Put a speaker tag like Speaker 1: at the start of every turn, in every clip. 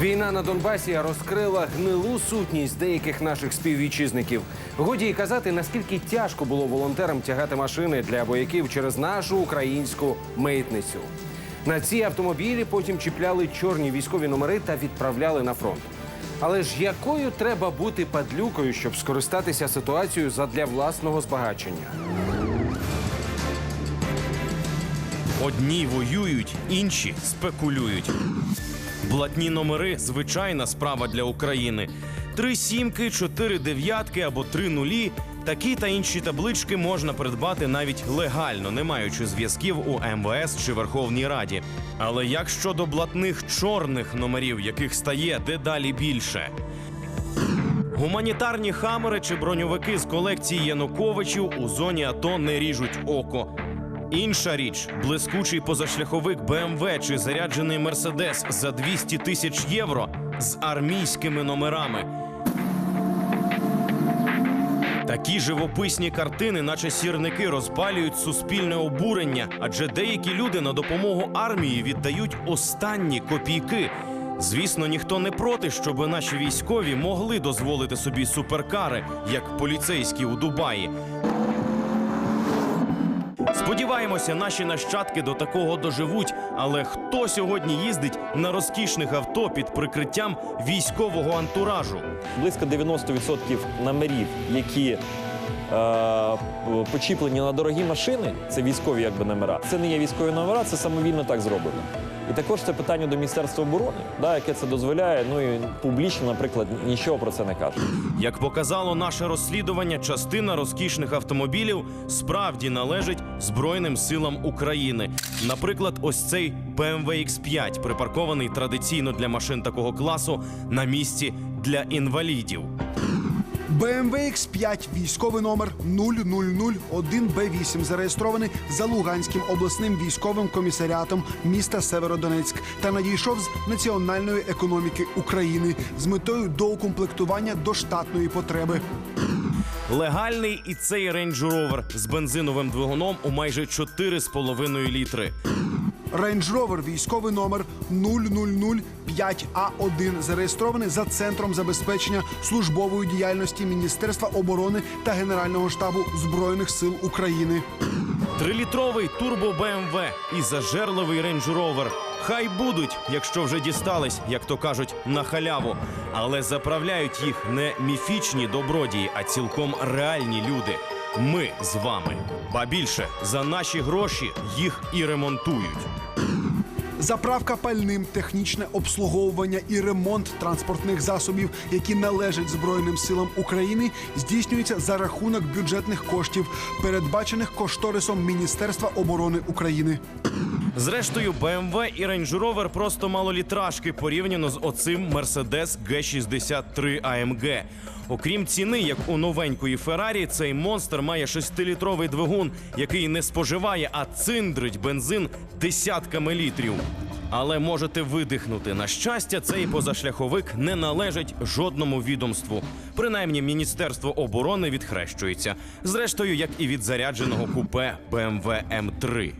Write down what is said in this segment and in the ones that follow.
Speaker 1: Війна на Донбасі розкрила гнилу сутність деяких наших співвітчизників. Годі й казати, наскільки тяжко було волонтерам тягати машини для вояків через нашу українську митницю. На ці автомобілі потім чіпляли чорні військові номери та відправляли на фронт. Але ж якою треба бути падлюкою, щоб скористатися ситуацією задля власного збагачення?
Speaker 2: Одні воюють, інші спекулюють. Блатні номери звичайна справа для України. Три сімки, чотири дев'ятки або три нулі. Такі та інші таблички можна придбати навіть легально, не маючи зв'язків у МВС чи Верховній Раді. Але як щодо блатних чорних номерів, яких стає дедалі більше? Гуманітарні хамери чи броньовики з колекції Януковичів у зоні АТО не ріжуть око. Інша річ блискучий позашляховик БМВ чи заряджений Мерседес за 200 тисяч євро з армійськими номерами. Такі живописні картини, наче сірники, розпалюють суспільне обурення, адже деякі люди на допомогу армії віддають останні копійки. Звісно, ніхто не проти, щоб наші військові могли дозволити собі суперкари, як поліцейські у Дубаї. Сподіваємося, наші нащадки до такого доживуть. Але хто сьогодні їздить на розкішних авто під прикриттям військового антуражу?
Speaker 3: Близько 90% номерів, які е, почіплені на дорогі машини, це військові якби номера. Це не є військові номера, це самовільно так зроблено. І також це питання до Міністерства оборони, да, яке це дозволяє. Ну і публічно, наприклад, нічого про це не каже.
Speaker 2: Як показало наше розслідування, частина розкішних автомобілів справді належить Збройним силам України. Наприклад, ось цей BMW X5, припаркований традиційно для машин такого класу на місці для інвалідів.
Speaker 4: BMW X5, військовий номер 0001B8, зареєстрований за Луганським обласним військовим комісаріатом міста Северодонецьк та надійшов з національної економіки України з метою доукомплектування до штатної потреби.
Speaker 2: Легальний і цей Range Rover з бензиновим двигуном у майже 4,5 літри.
Speaker 4: Range Rover, військовий номер 0005А1, зареєстрований за центром забезпечення службової діяльності Міністерства оборони та Генерального штабу Збройних сил України.
Speaker 2: Трилітровий турбо BMW і зажерливий Range Rover. Хай будуть, якщо вже дістались, як то кажуть, на халяву. Але заправляють їх не міфічні добродії, а цілком реальні люди. Ми з вами. Ба більше за наші гроші їх і ремонтують.
Speaker 4: Заправка пальним, технічне обслуговування і ремонт транспортних засобів, які належать Збройним силам України, здійснюється за рахунок бюджетних коштів, передбачених кошторисом Міністерства оборони України.
Speaker 2: Зрештою, BMW і Range Rover просто малолітражки порівняно з оцим Mercedes G63 AMG. Окрім ціни, як у новенької Феррарі, цей монстр має 6-літровий двигун, який не споживає, а циндрить бензин десятками літрів. Але можете видихнути. На щастя, цей позашляховик не належить жодному відомству. Принаймні, Міністерство оборони відхрещується. Зрештою, як і від зарядженого купе BMW M3.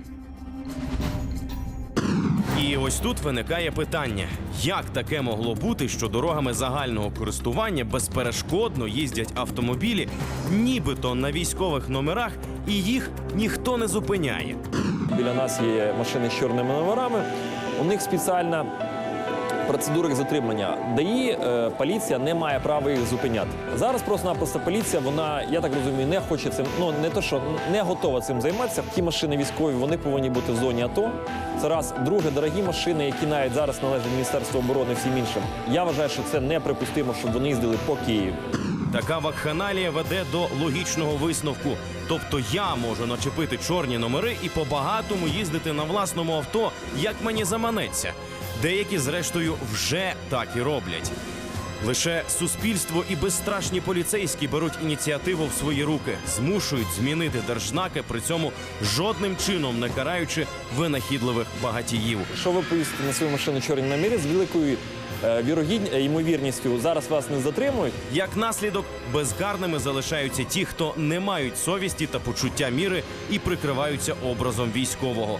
Speaker 2: І ось тут виникає питання: як таке могло бути, що дорогами загального користування безперешкодно їздять автомобілі, нібито на військових номерах, і їх ніхто не зупиняє.
Speaker 3: Біля нас є машини з чорними номерами. У них спеціальна процедура їх затримання. ДАІ е, поліція не має права їх зупиняти. Зараз просто-напросто поліція, вона, я так розумію, не хоче цим, ну не то, що не готова цим займатися. Ті машини військові вони повинні бути в зоні АТО. Це раз. Друге, дорогі машини, які навіть зараз належать Міністерству оборони всім іншим. Я вважаю, що це неприпустимо, щоб вони їздили по Києву.
Speaker 2: Така вакханалія веде до логічного висновку. Тобто я можу начепити чорні номери і по-багатому їздити на власному авто, як мені заманеться. Деякі, зрештою, вже так і роблять. Лише суспільство і безстрашні поліцейські беруть ініціативу в свої руки, змушують змінити держзнаки, при цьому жодним чином не караючи винахідливих багатіїв.
Speaker 3: Якщо ви поїздите на свою машину чорні номери з великою е, вірогідні- е, ймовірністю, зараз вас не затримують.
Speaker 2: Як наслідок, безкарними залишаються ті, хто не мають совісті та почуття міри і прикриваються образом військового.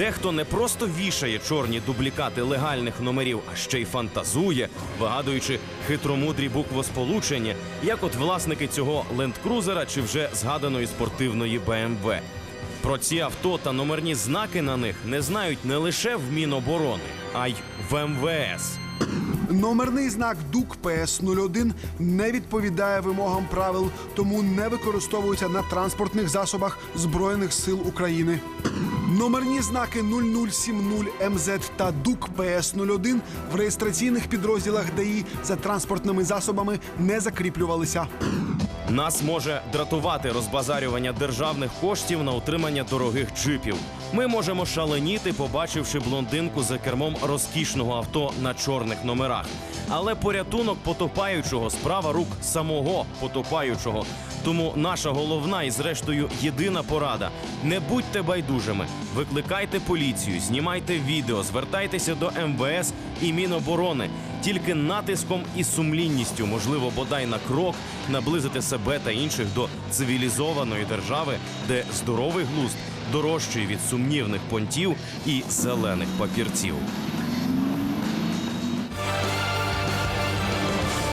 Speaker 2: Дехто не просто вішає чорні дублікати легальних номерів, а ще й фантазує, вигадуючи хитромудрі буквосполучення, як от власники цього лендкрузера чи вже згаданої спортивної БМВ. Про ці авто та номерні знаки на них не знають не лише в Міноборони, а й в МВС.
Speaker 4: Номерний знак ДУК ПС-01 не відповідає вимогам правил, тому не використовується на транспортних засобах Збройних сил України. Номерні знаки 0070 МЗ та ДУК ПС-01 в реєстраційних підрозділах ДАІ за транспортними засобами не закріплювалися.
Speaker 2: Нас може дратувати розбазарювання державних коштів на утримання дорогих джипів. Ми можемо шаленіти, побачивши блондинку за кермом розкішного авто на чорних номерах. Але порятунок потопаючого справа рук самого потопаючого. Тому наша головна і, зрештою, єдина порада: не будьте байдужими, викликайте поліцію, знімайте відео, звертайтеся до МВС і Міноборони. Тільки натиском і сумлінністю, можливо, бодай на крок наблизити себе та інших до цивілізованої держави, де здоровий глузд дорожчий від сумнівних понтів і зелених папірців.